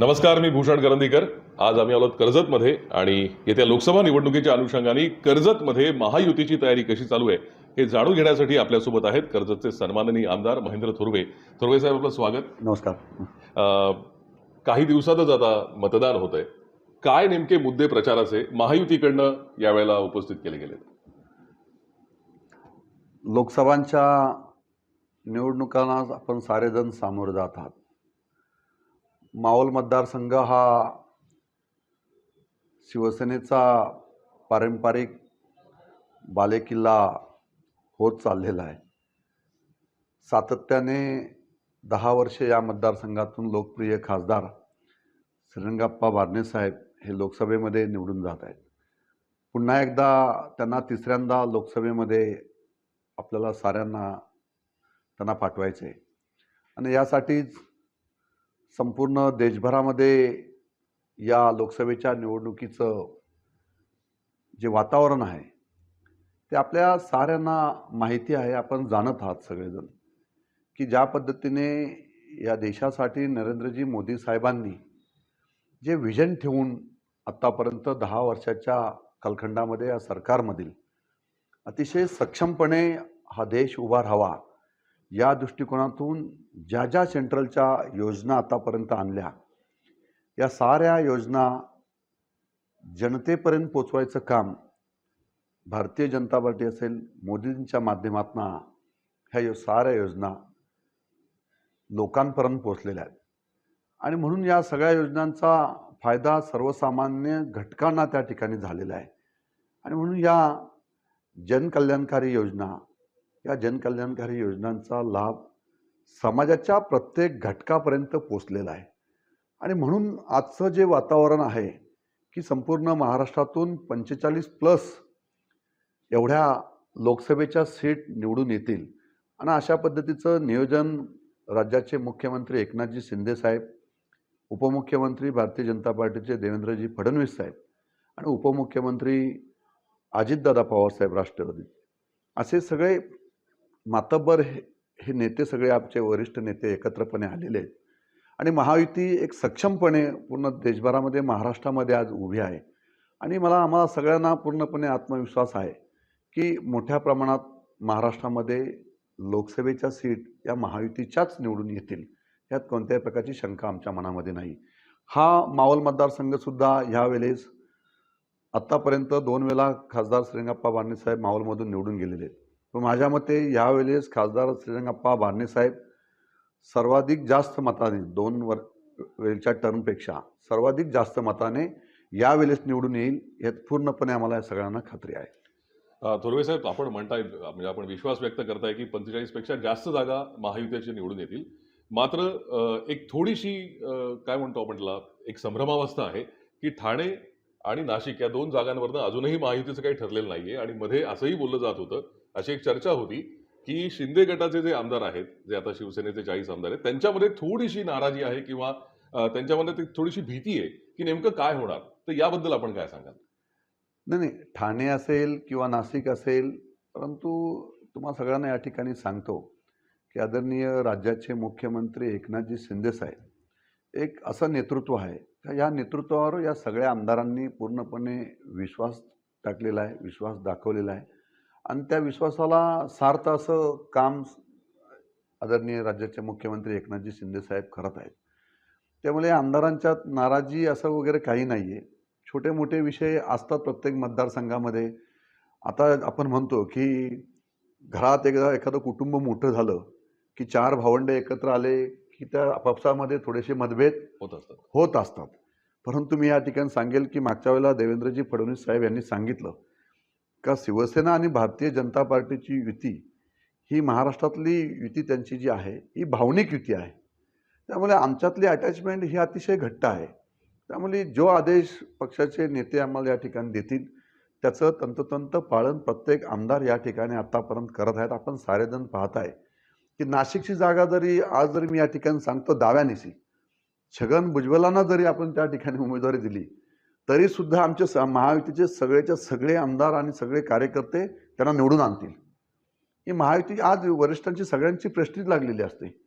नमस्कार मी भूषण करंदीकर. आज आम्ही आलोत कर्जतमध्ये आणि येत्या लोकसभा निवडणुकीच्या अनुषंगाने कर्जतमध्ये महायुतीची तयारी कशी चालू आहे हे जाणून घेण्यासाठी आपल्यासोबत आहेत कर्जतचे सन्माननीय आमदार महेंद्र थोरवे. थोरवे साहेब आपलं स्वागत. नमस्कार. काही दिवसातच आता मतदान होत आहे काय नेमके मुद्दे प्रचाराचे महायुतीकडनं यावेळेला उपस्थित केले गेले लोकसभांच्या निवडणुकांना आपण सारेजण सामोरे जात आहात. मावल मतदारसंघ हा शिवसेनेचा पारंपरिक बालेकिल्ला होत चाललेला आहे. सातत्याने दहा वर्षे या मतदारसंघातून लोकप्रिय खासदार श्रीरंगाप्पा बारणेसाहेब हे लोकसभेमध्ये निवडून जात आहेत. पुन्हा एकदा त्यांना तिसऱ्यांदा लोकसभेमध्ये आपल्याला साऱ्यांना त्यांना पाठवायचे आहे. आणि यासाठीच संपूर्ण देशभरामध्ये या लोकसभेच्या निवडणुकीचं जे वातावरण आहे ते आपल्या साऱ्यांना माहिती आहे. आपण जाणत आहात सगळेजण की ज्या पद्धतीने या देशासाठी नरेंद्रजी मोदी साहेबांनी जे विजन ठेवून आत्तापर्यंत दहा वर्षाच्या कालखंडामध्ये या सरकारमधील अतिशय सक्षमपणे हा देश उभा राहावा या दृष्टिकोनातून ज्या ज्या सेंट्रलच्या योजना आतापर्यंत आणल्या या साऱ्या योजना जनतेपर्यंत पोचवायचं काम भारतीय जनता पार्टी असेल मोदींच्या माध्यमातून ह्या यो साऱ्या योजना लोकांपर्यंत पोचलेल्या आहेत. आणि म्हणून या सगळ्या योजनांचा फायदा सर्वसामान्य घटकांना त्या ठिकाणी झालेला आहे. आणि म्हणून या जनकल्याणकारी योजना या जनकल्याणकारी योजनांचा लाभ समाजाच्या प्रत्येक घटकापर्यंत पोचलेला आहे. आणि म्हणून आजचं जे वातावरण आहे की संपूर्ण महाराष्ट्रातून पंचेचाळीस प्लस एवढ्या लोकसभेच्या सीट निवडून येतील. आणि अशा पद्धतीचं नियोजन राज्याचे मुख्यमंत्री एकनाथजी शिंदेसाहेब उपमुख्यमंत्री भारतीय जनता पार्टीचे देवेंद्रजी फडणवीस साहेब आणि उपमुख्यमंत्री अजितदादा पवारसाहेब राष्ट्रवादी असे सगळे मातब्बर हे हे नेते सगळे आमचे वरिष्ठ नेते एकत्रपणे आलेले आहेत. आणि महायुती एक सक्षमपणे पूर्ण देशभरामध्ये महाराष्ट्रामध्ये आज उभी आहे. आणि मला आम्हाला सगळ्यांना पूर्णपणे आत्मविश्वास आहे की मोठ्या प्रमाणात महाराष्ट्रामध्ये लोकसभेच्या सीट या महायुतीच्याच निवडून येतील यात कोणत्याही प्रकारची शंका आमच्या मनामध्ये नाही. हा मावल मतदारसंघसुद्धा ह्यावेळेस आत्तापर्यंत दोन वेळा खासदार श्रीरंगप्पा बारणेसाहेब मावलमधून निवडून गेलेले आहेत. पण माझ्या मते यावेळेस खासदार श्रीरंगप्पा भारणेसाहेब सर्वाधिक जास्त मताने दोन वर वेळच्या टर्मपेक्षा सर्वाधिक जास्त मताने यावेळेस निवडून येईल यात पूर्णपणे आम्हाला या सगळ्यांना खात्री आहे. थोरवे साहेब आपण म्हणताय म्हणजे आपण विश्वास व्यक्त करताय की पंचेचाळीसपेक्षा जास्त जागा महायुतीचे निवडून येतील. मात्र एक थोडीशी काय म्हणतो आपण एक संभ्रमावस्था आहे की ठाणे आणि नाशिक या दोन जागांवरनं अजूनही महायुतीचं काही ठरलेलं नाहीये आणि मध्ये असंही बोललं जात होतं अशी एक चर्चा होती की शिंदे गटाचे जे आमदार आहेत जे आता शिवसेनेचे चाळीस आमदार आहेत त्यांच्यामध्ये थोडीशी नाराजी आहे किंवा त्यांच्यामध्ये ती थोडीशी भीती आहे की नेमकं काय होणार? तर याबद्दल आपण काय सांगाल? नाही नाही. ठाणे असेल किंवा नाशिक असेल परंतु तुम्हा सगळ्यांना या ठिकाणी सांगतो की आदरणीय राज्याचे मुख्यमंत्री एकनाथजी शिंदेसाहेब एक असं नेतृत्व आहे. का या नेतृत्वावर या सगळ्या आमदारांनी पूर्णपणे विश्वास टाकलेला आहे विश्वास दाखवलेला आहे. आणि त्या विश्वासाला सार्थ असं काम आदरणीय राज्याचे मुख्यमंत्री एकनाथजी शिंदेसाहेब करत आहेत. त्यामुळे आमदारांच्यात नाराजी असं वगैरे काही नाही आहे छोटे मोठे विषय असतात प्रत्येक मतदारसंघामध्ये. आता आपण म्हणतो की घरात एकदा एखादं कुटुंब मोठं झालं की चार भावंडे एकत्र आले की त्या आपापसामध्ये थोडेसे मतभेद होत असतात. होत असतात. परंतु मी या ठिकाणी सांगेल की मागच्या वेळेला देवेंद्रजी फडणवीस साहेब यांनी सांगितलं का शिवसेना आणि भारतीय जनता पार्टीची युती ही महाराष्ट्रातली युती त्यांची जी आहे ही भावनिक युती आहे. त्यामुळे आमच्यातली अटॅचमेंट ही अतिशय घट्ट आहे. त्यामुळे जो आदेश पक्षाचे नेते आम्हाला या ठिकाणी देतील त्याचं तंतोतंत पालन प्रत्येक आमदार या ठिकाणी आत्तापर्यंत करत आहेत. आपण सारेजण पाहत आहे की नाशिकची जागा जरी आज जरी मी या ठिकाणी सांगतो दाव्यानिशी छगन भुजबलांना जरी आपण त्या ठिकाणी उमेदवारी दिली तरी सुद्धा आमचे स महायुतीचे सगळेच्या सगळे आमदार आणि सगळे कार्यकर्ते त्यांना निवडून आणतील. ही महायुती आज वरिष्ठांची सगळ्यांची प्रेस्टीज लागलेली असते.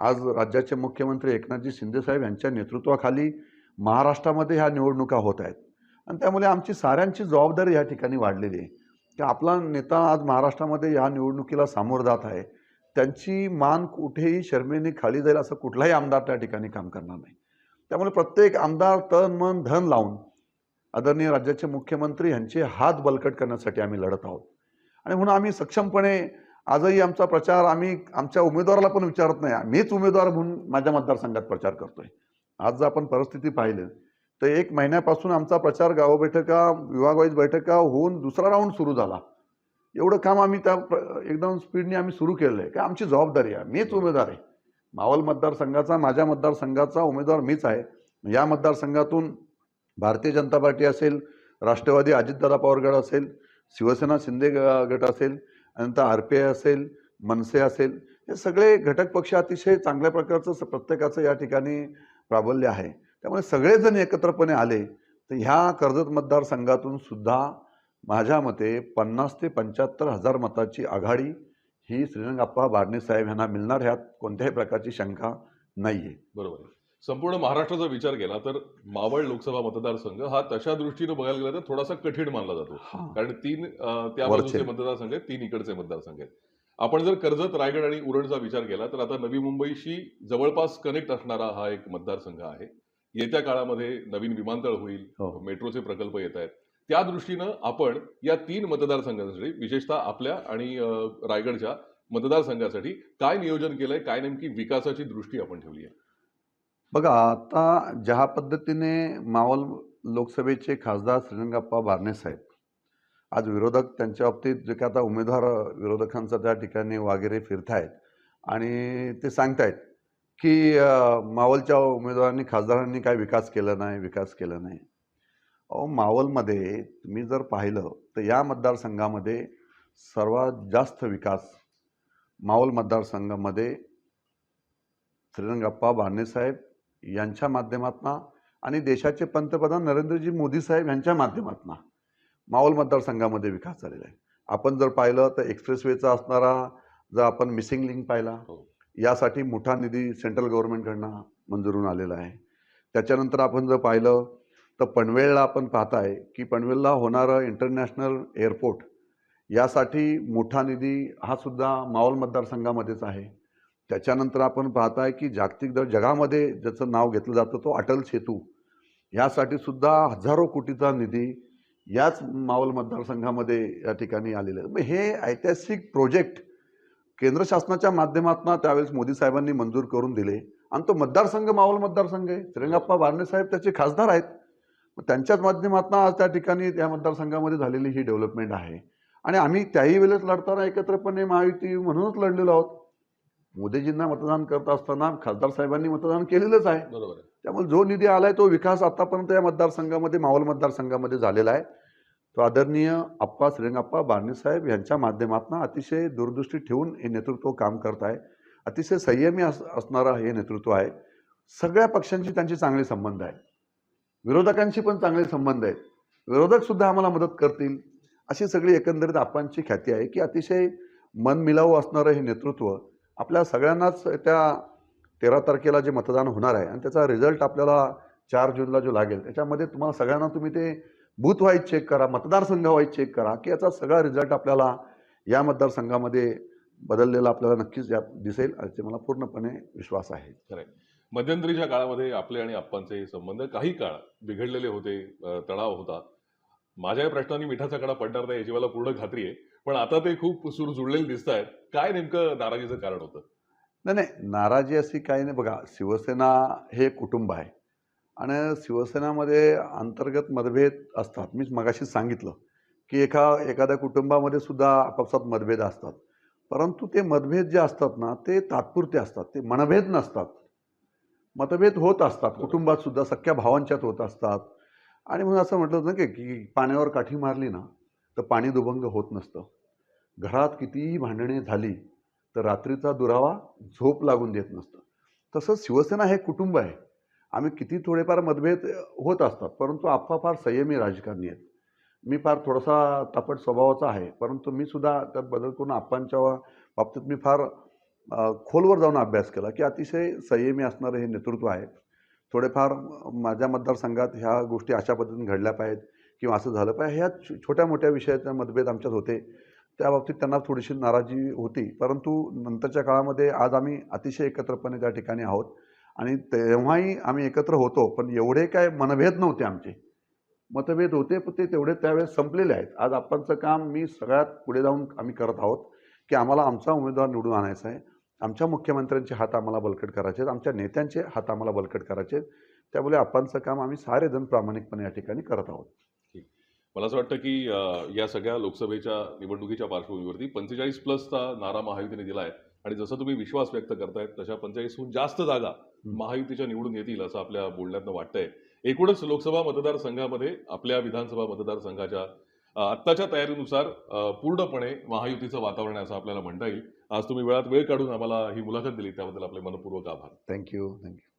आज राज्याचे मुख्यमंत्री एकनाथजी शिंदेसाहेब यांच्या नेतृत्वाखाली महाराष्ट्रामध्ये ह्या निवडणुका होत आहेत. आणि त्यामुळे आमची साऱ्यांची जबाबदारी या ठिकाणी वाढलेली आहे. की आपला नेता आज महाराष्ट्रामध्ये ह्या निवडणुकीला सामोरं जात आहे. त्यांची मान कुठेही शर्मेने खाली जाईल असं कुठलाही आमदार त्या ठिकाणी काम करणार नाही. त्यामुळे प्रत्येक आमदार तन मन धन लावून आदरणीय राज्याचे मुख्यमंत्री यांचे हात बलकट करण्यासाठी आम्ही लढत आहोत. आणि म्हणून आम्ही सक्षमपणे आजही आमचा प्रचार आम्ही आमच्या उमेदवाराला पण विचारत नाही मीच उमेदवार म्हणून माझ्या मतदारसंघात प्रचार करतोय. आज जर आपण परिस्थिती पाहिली तर एक महिन्यापासून आमचा प्रचार गाव बैठका विभागवाईज बैठका होऊन दुसरा राऊंड सुरू झाला. एवढं काम आम्ही त्या प्र- एकदम स्पीडने आम्ही सुरू केलेलं आहे का आमची जबाबदारी आहे? मीच उमेदवार आहे. मावल मतदारसंघाचा माझ्या मतदारसंघाचा उमेदवार मीच आहे. या मतदारसंघातून भारतीय जनता पार्टी असेल राष्ट्रवादी अजितदादा पवार गट असेल शिवसेना शिंदे ग- गट असेल नंतर आर पी आय असेल मनसे असेल हे सगळे घटक पक्ष अतिशय चांगल्या प्रकारचं प्रत्येकाचं या ठिकाणी प्राबल्य आहे. त्यामुळे सगळेजण एकत्रपणे आले तर ह्या कर्जत मतदारसंघातून सुद्धा माझ्या मते पन्नास ते पंच्याहत्तर हजार मताची आघाडी ही श्रीरंगाप्पा बारणेसाहेब यांना मिळणार ह्यात कोणत्याही प्रकारची शंका नाही आहे बरोबर आहे. संपूर्ण महाराष्ट्राचा विचार केला तर मावळ लोकसभा मतदारसंघ हा तशा दृष्टीनं बघायला गेला तर थोडासा कठीण मानला जातो. कारण तीन त्या. बाजूचे मतदारसंघ आहेत तीन इकडचे मतदारसंघ आहेत. आपण जर कर्जत रायगड आणि उरणचा विचार केला तर आता नवी मुंबईशी जवळपास कनेक्ट असणारा हा एक मतदारसंघ आहे. येत्या काळामध्ये नवीन विमानतळ होईल हो. मेट्रोचे प्रकल्प येत आहेत. त्या दृष्टीनं आपण या तीन मतदारसंघांसाठी विशेषतः आपल्या आणि रायगडच्या मतदारसंघासाठी काय नियोजन केलंय काय नेमकी विकासाची दृष्टी आपण ठेवली आहे? बघा आता ज्या पद्धतीने मावल लोकसभेचे खासदार श्रीरंगाप्पा बारणे साहेब आज विरोधक त्यांच्या बाबतीत जे काय आता उमेदवार विरोधकांचा त्या ठिकाणी वगैरे फिरतायत आणि ते सांगतायत की मावलच्या उमेदवारांनी खासदारांनी काय विकास केला नाही विकास केला नाही. अहो मावलमध्ये तुम्ही जर पाहिलं तर या मतदारसंघामध्ये सर्वात जास्त विकास मावल मतदारसंघामध्ये श्रीरंगाप्पा बारणेसाहेब यांच्या माध्यमातून आणि देशाचे पंतप्रधान नरेंद्रजी मोदी साहेब यांच्या माध्यमातून मावळ मतदारसंघामध्ये विकास झालेला आहे. आपण जर पाहिलं तर एक्सप्रेसवेचा असणारा जर आपण मिसिंग लिंक पाहिला हो. यासाठी मोठा निधी सेंट्रल गव्हर्नमेंटकडनं मंजूरून आलेला आहे. त्याच्यानंतर आपण जर पाहिलं तर पनवेलला आपण पाहताय की पनवेलला होणारं इंटरनॅशनल एअरपोर्ट यासाठी मोठा निधी हा सुद्धा मावळ मतदारसंघामध्येच आहे. त्याच्यानंतर आपण पाहताय की जागतिक दर जगामध्ये ज्याचं नाव घेतलं जातं तो अटल सेतू. यासाठी सुद्धा हजारो कोटीचा निधी याच मावल मतदारसंघामध्ये या ठिकाणी आलेलं आहे. मग हे ऐतिहासिक प्रोजेक्ट केंद्र शासनाच्या माध्यमातून त्यावेळेस मोदी साहेबांनी मंजूर करून दिले. आणि तो मतदारसंघ मावल मतदारसंघ आहे. श्रीरंगाप्पा बारणे साहेब त्याचे खासदार आहेत. मग त्यांच्याच माध्यमातून आज त्या ठिकाणी त्या मतदारसंघामध्ये झालेली ही डेव्हलपमेंट आहे. आणि आम्ही त्याही वेळेस लढताना एकत्रपणे महायुती म्हणूनच लढलेलो आहोत. मोदीजींना मतदान करत असताना खासदार साहेबांनी मतदान केलेलंच आहे. बरोबर त्यामुळे जो निधी आलाय तो विकास आतापर्यंत या मतदारसंघामध्ये मावळ मतदारसंघामध्ये झालेला आहे. तो आदरणीय अप्पा श्रीरंगाप्पा बारणे साहेब यांच्या माध्यमातून अतिशय दूरदृष्टी ठेवून हे नेतृत्व काम करत आहे. अतिशय संयमी अस असणारं हे नेतृत्व आहे. सगळ्या पक्षांशी त्यांचे चांगले संबंध आहेत. विरोधकांशी पण चांगले संबंध आहेत. विरोधक सुद्धा आम्हाला मदत करतील. अशी सगळी एकंदरीत आप्पांची ख्याती आहे की अतिशय मनमिलावू असणारं हे नेतृत्व आपल्या सगळ्यांनाच त्या तेरा तारखेला जे मतदान होणार आहे आणि त्याचा रिझल्ट आपल्याला चार जूनला जो लागेल त्याच्यामध्ये तुम्हाला सगळ्यांना तुम्ही ते बूथ वाईज चेक करा मतदारसंघावाईज चेक करा की याचा सगळा रिझल्ट आपल्याला या मतदारसंघामध्ये बदललेला आपल्याला नक्कीच या दिसेल याचे मला पूर्णपणे विश्वास आहे. खरं मध्यंतरीच्या काळामध्ये आपले आणि आप्पांचे संबंध काही काळ बिघडलेले होते तणाव होता. माझ्या या प्रश्नांनी मिठाचा कडा पडणार नाही याची मला पूर्ण खात्री आहे. पण आता ते खूप सूर जुळलेले दिसत आहेत काय नेमकं नाराजीचं कारण होतं? नाही नाही. नाराजी अशी काही नाही. बघा शिवसेना हे कुटुंब आहे. आणि शिवसेनामध्ये अंतर्गत मतभेद असतात. मीच मगाशी सांगितलं की एका एखाद्या कुटुंबामध्ये सुद्धा आपापसात मतभेद असतात. परंतु ते मतभेद जे असतात ना ते तात्पुरते असतात. ते मनभेद नसतात. मतभेद होत असतात. कुटुंबात सुद्धा सख्या भावांच्यात होत असतात. आणि म्हणून असं म्हटलं ना की की पाण्यावर काठी मारली ना तर पाणी दुभंग होत नसतं. घरात कितीही भांडणे झाली तर रात्रीचा दुरावा झोप लागून देत नसतं. तसंच शिवसेना हे कुटुंब आहे. आम्ही किती थोडेफार मतभेद होत असतात परंतु आप्पा फार संयमी राजकारणी आहेत. मी फार थोडासा तापट स्वभावाचा आहे परंतु मी सुद्धा त्यात बदल करून आप्पांच्या बाबतीत मी फार खोलवर जाऊन अभ्यास केला की अतिशय संयमी असणारं हे नेतृत्व आहे. थोडेफार माझ्या मतदारसंघात ह्या गोष्टी अशा पद्धतीने घडल्या पाहिजेत किंवा असं झालं. पण ह्या छोट्या मोठ्या विषयाचे मतभेद आमच्यात होते. त्या बाबतीत त्यांना थोडीशी नाराजी होती. परंतु नंतरच्या काळामध्ये आज आम्ही अतिशय एकत्रपणे त्या ठिकाणी आहोत. आणि तेव्हाही आम्ही एकत्र होतो. पण एवढे काय मनभेद नव्हते आमचे. मतभेद होते पण ते तेवढे त्यावेळेस संपलेले आहेत. आज आपणचं काम मी सगळ्यात पुढे जाऊन आम्ही करत आहोत की आम्हाला आमचा उमेदवार निवडून आणायचा आहे. आमच्या मुख्यमंत्र्यांचे हात आम्हाला बलकट करायचे आहेत. आमच्या नेत्यांचे हात आम्हाला बलकट करायचे आहेत. त्यामुळे आपणचं काम आम्ही सारेजण प्रामाणिकपणे या ठिकाणी करत आहोत. मला असं वाटतं की या सगळ्या लोकसभेच्या निवडणुकीच्या पार्श्वभूमीवरती पंचेचाळीस प्लसचा नारा महायुतीने दिला आहे आणि जसं तुम्ही विश्वास व्यक्त करतायत तशा पंचेचाळीसहून जास्त जागा. महायुतीच्या निवडून येतील असं आपल्या बोलण्यातनं वाटतंय. एकूणच लोकसभा मतदारसंघामध्ये आपल्या विधानसभा मतदारसंघाच्या आत्ताच्या तयारीनुसार पूर्णपणे महायुतीचं वातावरण आहे असं आपल्याला म्हणता येईल. आज तुम्ही वेळात वेळ काढून आम्हाला ही मुलाखत दिली त्याबद्दल आपले मनपूर्वक आभार. Thank you thank you